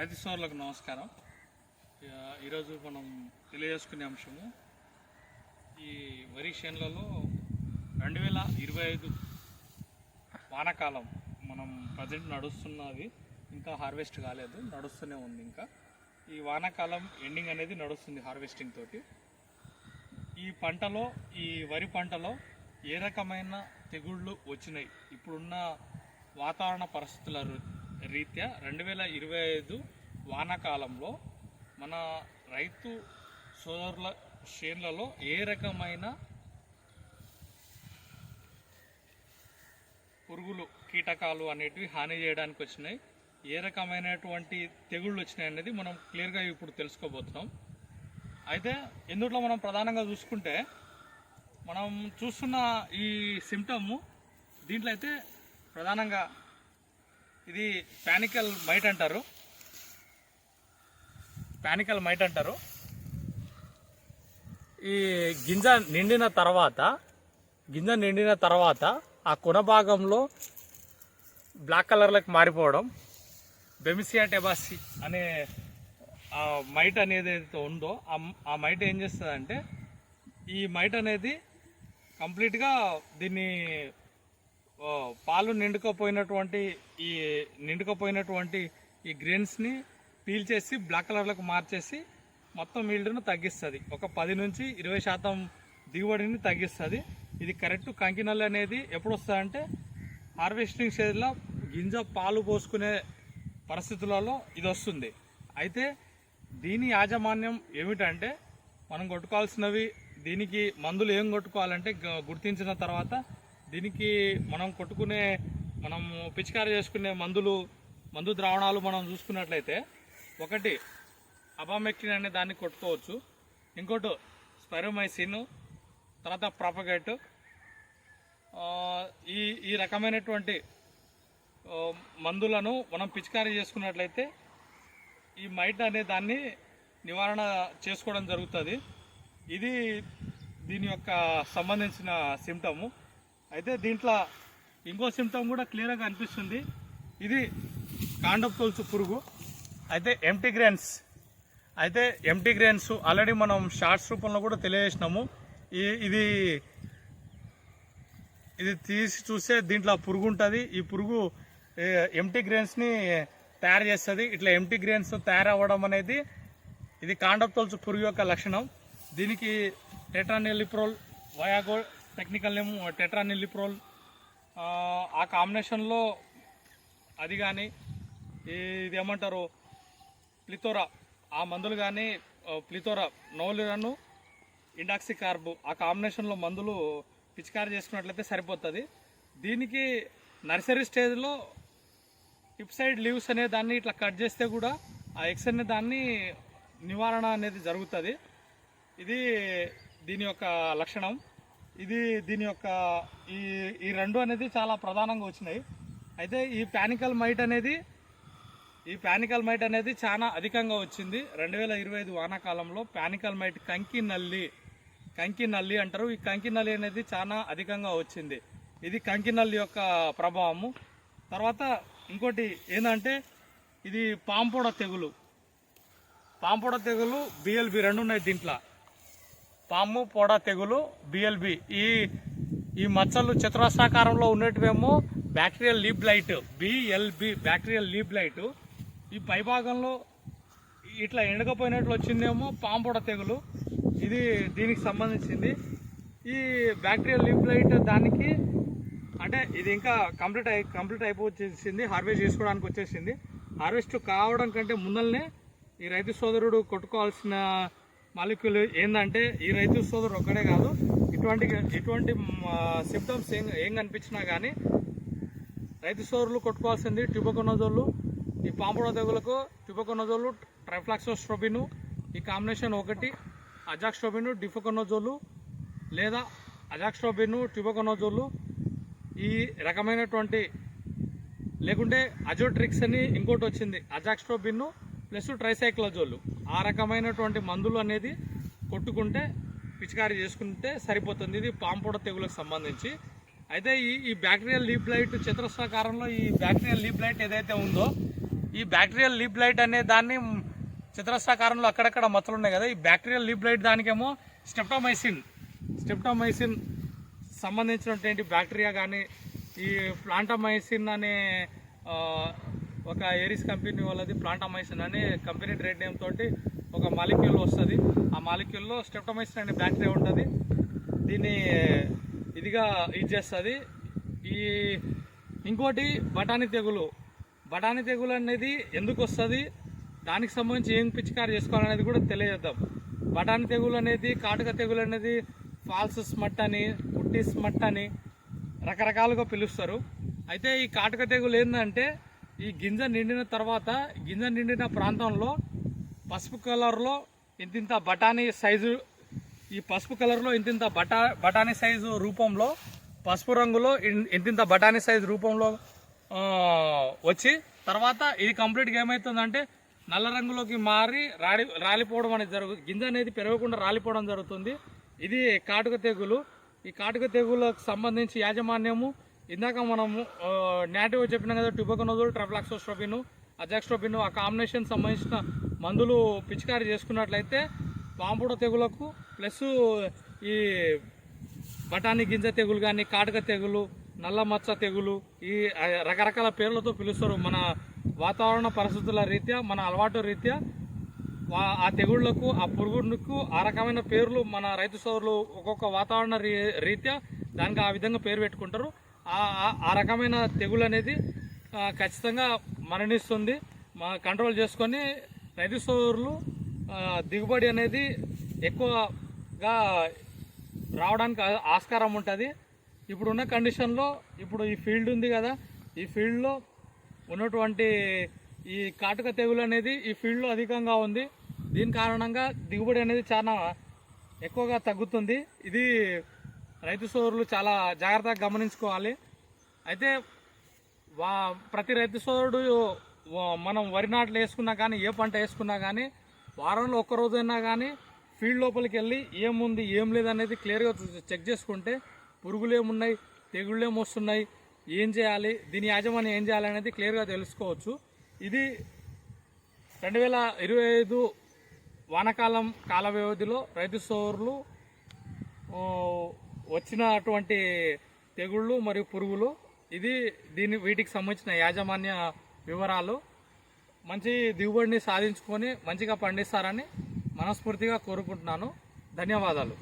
రైతు సోదరులకు నమస్కారం. ఈరోజు మనం తెలియజేసుకునే అంశము ఈ వరి చేనులలో రెండు వేల ఇరవై ఐదు వానాకాలం మనం ప్రజెంట్ నడుస్తున్నది. ఇంకా హార్వెస్ట్ కాలేదు నడుస్తూనే ఉంది ఇంకా. ఈ వానాకాలం ఎండింగ్ అనేది నడుస్తుంది హార్వెస్టింగ్ తోటి. ఈ పంటలో ఈ వరి పంటలో ఏ రకమైన తెగుళ్ళు వచ్చినాయి? ఇప్పుడున్న వాతావరణ పరిస్థితుల రు- రీత్యా రెండు వేల ఇరవై ఐదు వానాకాలంలో మన రైతు సోదరుల చేన్లలో ఏ రకమైన పురుగులు కీటకాలు అనేటివి హాని చేయడానికి వచ్చినాయి? ఏ రకమైనటువంటి తెగుళ్ళు వచ్చినాయి అనేది మనం క్లియర్గా ఇప్పుడు తెలుసుకోబోతున్నాం. అయితే ఎందుట్లో మనం ప్రధానంగా చూసుకుంటే మనం చూస్తున్న ఈ సిమ్టమ్ దీంట్లో అయితే ప్రధానంగా ఇది పానికల్ మైట్ అంటారు. పానికల్ మైట్ అంటారు. ఈ గింజ నిండిన తర్వాత గింజ నిండిన తర్వాత ఆ కొన భాగంలో బ్లాక్ కలర్లోకి మారిపోవడం బెమిసియా టెబాసి అనే ఆ మైట్ అనేది ఏదైతే ఉందో ఆ మైట్ ఏం చేస్తుందంటే ఈ మైట్ అనేది కంప్లీట్గా దీన్ని పాలు నిండుకపోయినటువంటి ఈ నిండుకపోయినటువంటి ఈ గ్రెయిన్స్ని పీల్చేసి బ్లాక్ కలర్లకు మార్చేసి మొత్తం ఈల్డ్ను తగ్గిస్తుంది. ఒక పది నుంచి ఇరవై శాతం దిగుబడిని తగ్గిస్తుంది. ఇది కరెక్ట్ కంకినల్లి అనేది ఎప్పుడు వస్తుందంటే హార్వెస్టింగ్ స్టేజ్లో గింజ పాలు పోసుకునే పరిస్థితులలో ఇది వస్తుంది అయితే దీని యాజమాన్యం ఏమిటంటే మనం కొట్టుకోవాల్సినవి దీనికి మందులు ఏం కొట్టుకోవాలంటే గుర్తించిన తర్వాత దీనికి మనం కొట్టుకునే మనం పిచికారి చేసుకునే మందులు మందు ద్రావణాలు మనం చూసుకున్నట్లయితే ఒకటి అబామెక్టిన్ అనే దాన్ని కొట్టుకోవచ్చు. ఇంకోటి స్పైరోమైసిన్ తర్వాత ప్రాపగేట్. ఈ ఈ రకమైనటువంటి మందులను మనం పిచికారీ చేసుకున్నట్లయితే ఈ మైట్ అనే దాన్ని నివారణ చేసుకోవడం జరుగుతుంది. ఇది దీని యొక్క సంబంధించిన సిమ్టము అయితే దీంట్లో ఇంకో సిమ్టమ్ కూడా క్లియర్గా అనిపిస్తుంది. ఇది కాండప్ తొలుచు పురుగు. అయితే ఎంటీ గ్రెయిన్స్ అయితే ఎంటీ గ్రెయిన్స్ ఆల్రెడీ మనం షార్ట్స్ రూపంలో కూడా తెలియజేసినాము. ఈ ఇది ఇది తీసి చూస్తే దీంట్లో పురుగు ఉంటుంది. ఈ పురుగు ఎంటీ గ్రెయిన్స్ని తయారు చేస్తుంది. ఇట్లా ఎంటీ గ్రెయిన్స్ తయారవ్వడం అనేది ఇది కాండప్ తొలుచు పురుగు యొక్క లక్షణం. దీనికి టెట్రానిలిప్రోల్ వయాగోల్ టెక్నికల్ నేమ్ టెట్రానిలిప్రోల్ ఆ, ఆ కాంబినేషన్లో అది కానీ ఇది ఏమంటారు ప్లితోరా ఆ మందులు కానీ ప్లితోరా నోలిరను ఇండాక్సి కార్బు ఆ కాంబినేషన్లో మందులు పిచికారి చేసుకున్నట్లయితే సరిపోతుంది. దీనికి నర్సరీ స్టేజ్లో టిప్ సైడ్ లీవ్స్ అనే దాన్ని ఇట్లా కట్ చేస్తే కూడా ఆ ఎక్స్ అనే దాన్ని నివారణ అనేది జరుగుతుంది. ఇది దీని యొక్క లక్షణం. ఇది దీని యొక్క ఈ ఈ రెండు అనేది చాలా ప్రధానంగా వచ్చినాయి. అయితే ఈ ప్యానికల్ మైట్ అనేది ఈ ప్యానికల్ మైట్ అనేది చాలా అధికంగా వచ్చింది. రెండు వేల ఇరవై ఐదు వానాకాలంలో ప్యానికల్ మైట్ కంకి నల్లి కంకి నల్లి అంటారు. ఈ కంకి నల్లి అనేది చాలా అధికంగా వచ్చింది. ఇది కంకి నల్లి యొక్క ప్రభావము. తర్వాత ఇంకోటి ఏంటంటే ఇది పాంపొడ తెగులు. పాంపొడ తెగులు బిఎల్బి రెండు ఉన్నాయి దీంట్లో. పాము పొడ తెగులు బిఎల్బి ఈ ఈ మచ్చలు చతురస్రాకారంలో ఉన్నట్టువేమో bacterial leaf blight BLB bacterial leaf blight. ఈ పైభాగంలో ఇట్లా ఎండకపోయినట్లు వచ్చిందేమో పాము పొడ తెగులు. ఇది దీనికి సంబంధించింది. ఈ బ్యాక్టీరియల్ లీప్ లైట్ దానికి అంటే ఇది ఇంకా కంప్లీట్ అయి కంప్లీట్ అయిపోయింది హార్వెస్ట్ చేసుకోవడానికి వచ్చేసింది. హార్వెస్ట్ కావడం కంటే ముందల్నే ఈ రైతు సోదరుడు కొట్టుకోవాల్సిన మాలిక్యూల్ ఏంటంటే ఈ రైతు సోదరు ఒక్కడే కాదు ఇటువంటి ఇటువంటి సిమ్టమ్స్ ఏం ఏం కనిపించినా కానీ రైతు సోదరులు కొట్టుకోవాల్సింది ట్యూబోకొనోజోలు ఈ పాంపుడ తెగులకు ట్యూబోకొనోజోలు ట్రైఫ్లాక్సోస్ట్రోబిను ఈ కాంబినేషన్ ఒకటి అజాక్స్ట్రోబిను డిఫోకొనోజోలు లేదా అజాక్స్ట్రోబిను ట్యూబోకొనోజోలు ఈ రకమైనటువంటి లేకుంటే అజోట్రిక్స్ అని ఇంకోటి వచ్చింది అజాక్స్ట్రోబిన్ను ప్లస్ ట్రైసైక్లోజోలు. ఆ రకమైనటువంటి మందులు అనేది కొట్టుకుంటే పిచికారీ చేసుకుంటే సరిపోతుంది. ఇది పాంపొడ తెగులకు సంబంధించి. అయితే ఈ ఈ బ్యాక్టీరియల్ లీప్ లైట్ చతురస్రాకారంలో ఈ బ్యాక్టీరియల్ లీప్ లైట్ ఏదైతే ఉందో ఈ బ్యాక్టీరియల్ లీప్ లైట్ అనే దాన్ని చతురస్రాకారంలో అక్కడక్కడ మచ్చలు ఉన్నాయి కదా ఈ బ్యాక్టీరియల్ లీప్ లైట్ దానికేమో స్టెప్టోమైసిన్ స్టెప్టోమైసిన్ సంబంధించినటువంటి బ్యాక్టీరియా కానీ ఈ ప్లాంటమైసిన్ అనే ఒక ఏరిస్ కంపెనీ వాళ్ళది ప్లాంటమైసిన్ అనే కంపెనీ ట్రేడ్ నేమ్ తోటి ఒక మాలిక్యూల్ వస్తుంది. ఆ మాలిక్యూల్లో స్టెప్టమైసిన్ అనే బ్యాక్టీరియా ఉంటుంది. దీన్ని ఇదిగా ఇది చేస్తుంది. ఈ ఇంకోటి బఠానీ తెగులు. బఠానీ తెగులు అనేది ఎందుకు వస్తుంది? దానికి సంబంధించి ఏం పిచికారి చేసుకోవాలనేది కూడా తెలియజేద్దాం. బఠానీ తెగులు అనేది కాటుక తెగులు అనేది ఫాల్స్ స్మట్ అని పుట్టి స్మట్ అని రకరకాలుగా పిలుస్తారు. అయితే ఈ కాటుక తెగులు ఏంటంటే ఈ గింజ నిండిన తర్వాత గింజ నిండిన ప్రాంతంలో పసుపు కలర్లో ఇంతింత బఠానీ సైజు ఈ పసుపు కలర్లో ఇంతింత బటా బఠానీ సైజు రూపంలో పసుపు రంగులో ఇన్- ఇంతింత బఠానీ సైజు రూపంలో వచ్చి తర్వాత ఇది కంప్లీట్గా ఏమవుతుందంటే నల్ల రంగులోకి మారి రాడి రాలిపోవడం అనేది జరుగుతుంది గింజ అనేది పెరగకుండా రాలిపోవడం జరుగుతుంది. ఇది కాటుక తెగులు. ఈ కాటుక తెగులకు సంబంధించి యాజమాన్యము ఇందాక మనము నేటివ్ చెప్పిన కదా ట్యూబోకనోజోల్ ట్రఫ్లాక్సోస్ట్రోపిన్ అజాక్స్ట్రోపిన్ ఆ కాంబినేషన్ సంబంధించిన మందులు పిచికారి చేసుకున్నట్లయితే పాంపుడ తెగులకు ప్లస్ ఈ బఠానీ గింజ తెగులు కానీ కాటక తెగులు నల్ల మచ్చ తెగులు ఈ రకరకాల పేర్లతో పిలుస్తారు. మన వాతావరణ పరిస్థితుల రీత్యా మన అలవాటు రీత్యా ఆ తెగుళ్ళకు ఆ పురుగులకు ఆ రకమైన పేర్లు మన రైతు సోదరులు ఒక్కొక్క వాతావరణ రీ- రీత్యా దానికి ఆ విధంగా పేరు పెట్టుకుంటారు. ఆ రకమైన తెగులు అనేది ఖచ్చితంగా మరణిస్తుంది. మా కంట్రోల్ చేసుకొని రైతు సోదరులు దిగుబడి అనేది ఎక్కువగా రావడానికి ఆస్కారం ఉంటుంది. ఇప్పుడున్న కండిషన్లో ఇప్పుడు ఈ ఫీల్డ్ ఉంది కదా ఈ ఫీల్డ్లో ఉన్నటువంటి ఈ కాటుక తెగులు అనేది ఈ ఫీల్డ్లో అధికంగా ఉంది. దీని కారణంగా దిగుబడి అనేది చాలా ఎక్కువగా తగ్గుతుంది. ఇది రైతు సోదరులు చాలా జాగ్రత్తగా గమనించుకోవాలి. అయితే వా ప్రతి రైతు సోదరుడు మనం వరి నాట్లు వేసుకున్నా కానీ ఏ పంట వేసుకున్నా కానీ వారంలో ఒక్కరోజైనా కానీ ఫీల్డ్ లోపలికి వెళ్ళి ఏముంది ఏం లేదనేది క్లియర్గా చెక్ చేసుకుంటే పురుగులు ఏమున్నాయి తెగుళ్ళు ఏమొస్తున్నాయి ఏం చేయాలి దీని యాజమాన్యం ఏం చేయాలి అనేది క్లియర్గా తెలుసుకోవచ్చు. ఇది రెండు వేల ఇరవై ఐదు వానకాలం కాల వ్యవధిలో రైతు సోదరులు వచ్చిన అటువంటి తెగుళ్ళు మరియు పురుగులు ఇది దీని వీటికి సంబంధించిన యాజమాన్య వివరాలు. మంచి దిగుబడిని సాధించుకొని మంచిగా పండిస్తారని మనస్ఫూర్తిగా కోరుకుంటున్నాను. ధన్యవాదాలు.